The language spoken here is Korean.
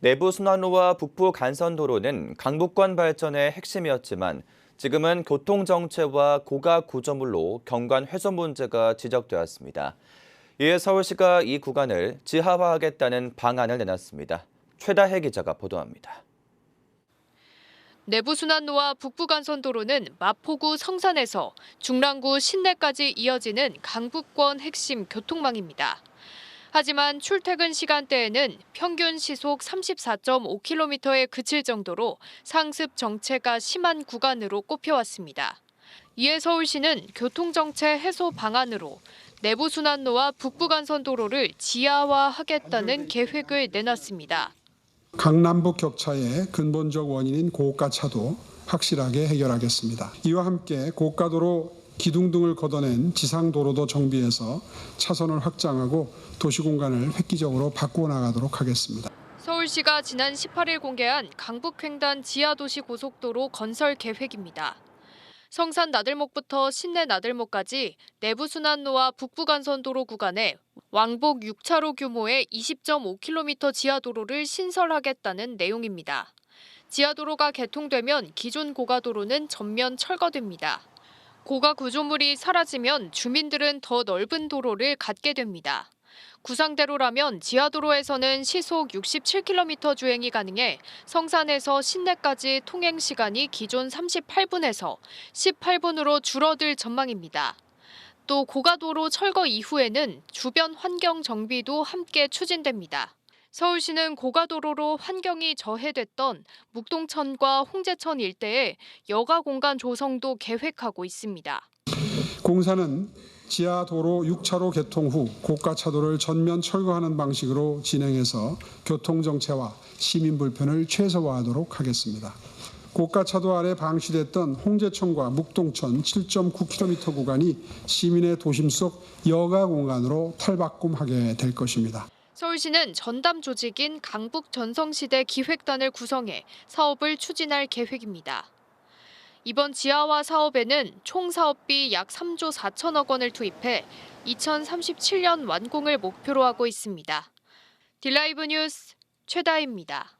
내부 순환로와 북부 간선도로는 강북권 발전의 핵심이었지만 지금은 교통 정체와 고가 구조물로 경관 훼손 문제가 지적되었습니다. 이에 서울시가 이 구간을 지하화하겠다는 방안을 내놨습니다. 최다혜 기자가 보도합니다. 내부순환로와 북부간선도로는 마포구 성산에서 중랑구 신내까지 이어지는 강북권 핵심 교통망입니다. 하지만 출퇴근 시간대에는 평균 시속 34.5km에 그칠 정도로 상습 정체가 심한 구간으로 꼽혀왔습니다. 이에 서울시는 교통정체 해소 방안으로 내부순환로와 북부간선도로를 지하화하겠다는 계획을 내놨습니다. 강남북 격차의 근본적 원인인 고가차도 확실하게 해결하겠습니다. 이와 함께 고가도로 기둥 등을 걷어낸 지상 도로도 정비해서 차선을 확장하고 도시 공간을 획기적으로 바꾸어 나가도록 하겠습니다. 서울시가 지난 18일 공개한 강북횡단 지하도시 고속도로 건설 계획입니다. 성산 나들목부터 신내 나들목까지 내부순환로와 북부간선도로 구간에 왕복 6차로 규모의 20.5km 지하도로를 신설하겠다는 내용입니다. 지하도로가 개통되면 기존 고가도로는 전면 철거됩니다. 고가 구조물이 사라지면 주민들은 더 넓은 도로를 갖게 됩니다. 구상대로라면 지하도로에서는 시속 67km 주행이 가능해 성산에서 신내까지 통행 시간이 기존 38분에서 18분으로 줄어들 전망입니다. 또 고가도로 철거 이후에는 주변 환경 정비도 함께 추진됩니다. 서울시는 고가도로로 환경이 저해됐던 묵동천과 홍제천 일대에 여가 공간 조성도 계획하고 있습니다. 공사는 지하 도로 6차로 개통 후 고가 차도를 전면 철거하는 방식으로 진행해서 교통 정체와 시민 불편을 최소화하도록 하겠습니다. 고가 차도 아래 방치됐던 홍제천과 묵동천 7.9km 구간이 시민의 도심 속 여가 공간으로 탈바꿈하게 될 것입니다. 서울시는 전담 조직인 강북 전성시대 기획단을 구성해 사업을 추진할 계획입니다. 이번 지하화 사업에는 총 사업비 약 3조 4천억 원을 투입해 2037년 완공을 목표로 하고 있습니다. 딜라이브 뉴스 최다입니다.